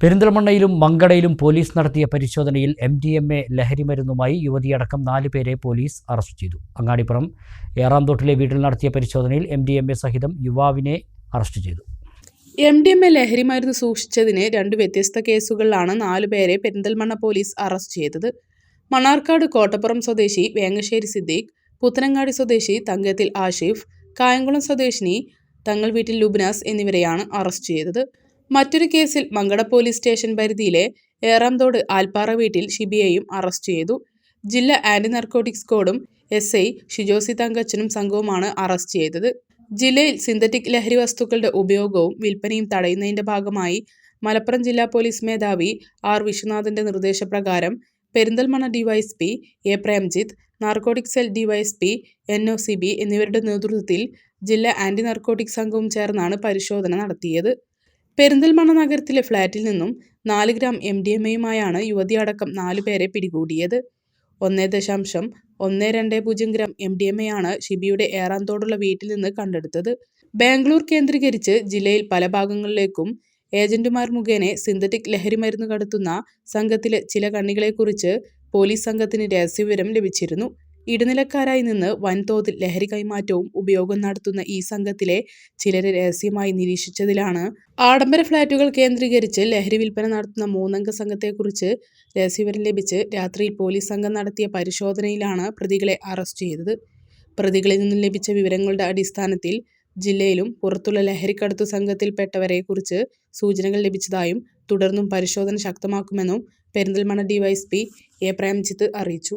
പെരിന്തൽമണ്ണയിലും മങ്കടയിലും police നടത്തിയ പരിശോധനയിൽ M D M A ലഹരിമരുന്നുമായി യുവതിയടക്കം നാല് പേരെ പോലീസ് അറസ്റ്റ് ചെയ്തു. അങ്ങാടിപ്പുറം ഏറാംതോട്ടിലെ വീട്ടിൽ നടത്തിയ പരിശോധനയിൽ എം ഡി എം എ സഹിതം യുവാവിനെ അറസ്റ്റ് ചെയ്തു. എം ഡി എം എ ലഹരി മരുന്ന് സൂക്ഷിച്ചതിന് രണ്ട് വ്യത്യസ്ത കേസുകളിലാണ് നാലു പേരെ പെരിന്തൽമണ്ണ പോലീസ് അറസ്റ്റ് ചെയ്തത്. മണ്ണാർക്കാട് കോട്ടപ്പുറം സ്വദേശി വേങ്ങശ്ശേരി സിദ്ദീഖ് പുത്തനങ്ങാടി സ്വദേശി തങ്കത്തിൽ ആഷിഫ് കായംകുളം സ്വദേശിനി തങ്ങൾ വീട്ടിൽ ലുബ്നാസ് എന്നിവരെയാണ് അറസ്റ്റ് ചെയ്തത്. മറ്റൊരു കേസിൽ മങ്കട പോലീസ് സ്റ്റേഷൻ പരിധിയിലെ ഏറാംതോട് ആൽപ്പാറ വീട്ടിൽ ഷിബിയെയും അറസ്റ്റ് ചെയ്തു. ജില്ലാ ആന്റി നർക്കോട്ടിക്സ് സ്ക്വാഡും എസ് ഐ ഷിജോസി തങ്കച്ചനും സംഘവുമാണ് അറസ്റ്റ് ചെയ്തത്. ജില്ലയിൽ സിന്തറ്റിക് ലഹരി വസ്തുക്കളുടെ ഉപയോഗവും വിൽപ്പനയും തടയുന്നതിന്റെ ഭാഗമായി മലപ്പുറം ജില്ലാ പോലീസ് മേധാവി ആർ വിശ്വനാഥന്റെ നിർദ്ദേശപ്രകാരം Perinthalmanna DYSP A Premjith narcotic cell DYSP N O C B എന്നിവരുടെ നേതൃത്വത്തിൽ ജില്ലാ ആന്റി നർക്കോട്ടിക് സംഘവും ചേർന്നാണ് പരിശോധന നടത്തിയത്. പെരിന്തൽമണ്ണ നഗരത്തിലെ ഫ്ളാറ്റിൽ നിന്നും നാല് ഗ്രാം എം ഡി എം എയുമായാണ് യുവതി അടക്കം നാലു പേരെ പിടികൂടിയത്. ഒന്നേ ദശാംശം ഒന്ന് രണ്ട് പൂജ്യം gram M D M A ആണ് ഷിബിയുടെ ഏറാന്തോടുള്ള വീട്ടിൽ നിന്ന് കണ്ടെടുത്തത്. ബാംഗ്ലൂർ കേന്ദ്രീകരിച്ച് ജില്ലയിൽ പല ഭാഗങ്ങളിലേക്കും ഏജന്റുമാർ മുഖേന സിന്തറ്റിക് ലഹരി മരുന്ന് കടത്തുന്ന സംഘത്തിലെ ചില കണ്ണികളെക്കുറിച്ച് പോലീസ് സംഘത്തിന് രഹസ്യവിവരം ലഭിച്ചിരുന്നു. ഇടനിലക്കാരായി നിന്ന് വൻതോതിൽ ലഹരി കൈമാറ്റവും ഉപയോഗം നടത്തുന്ന ഈ സംഘത്തിലെ ചിലരെ രഹസ്യമായി നിരീക്ഷിച്ചതിലാണ്. ആഡംബര ഫ്ളാറ്റുകൾ കേന്ദ്രീകരിച്ച് ലഹരി വിൽപ്പന നടത്തുന്ന മൂന്നംഗ സംഘത്തെക്കുറിച്ച് രഹസ്യവിവരം ലഭിച്ച് രാത്രിയിൽ പോലീസ് സംഘം നടത്തിയ പരിശോധനയിലാണ് പ്രതികളെ അറസ്റ്റ് ചെയ്തത്. പ്രതികളിൽ നിന്നും ലഭിച്ച വിവരങ്ങളുടെ അടിസ്ഥാനത്തിൽ ജില്ലയിലും പുറത്തുള്ള ലഹരിക്കടത്തു സംഘത്തിൽപ്പെട്ടവരെക്കുറിച്ച് സൂചനകൾ ലഭിച്ചതായും തുടർന്നും പരിശോധന ശക്തമാക്കുമെന്നും പെരിന്തൽമണ്ണ ഡിവൈഎസ്പി എ പ്രേംജിത്ത് അറിയിച്ചു.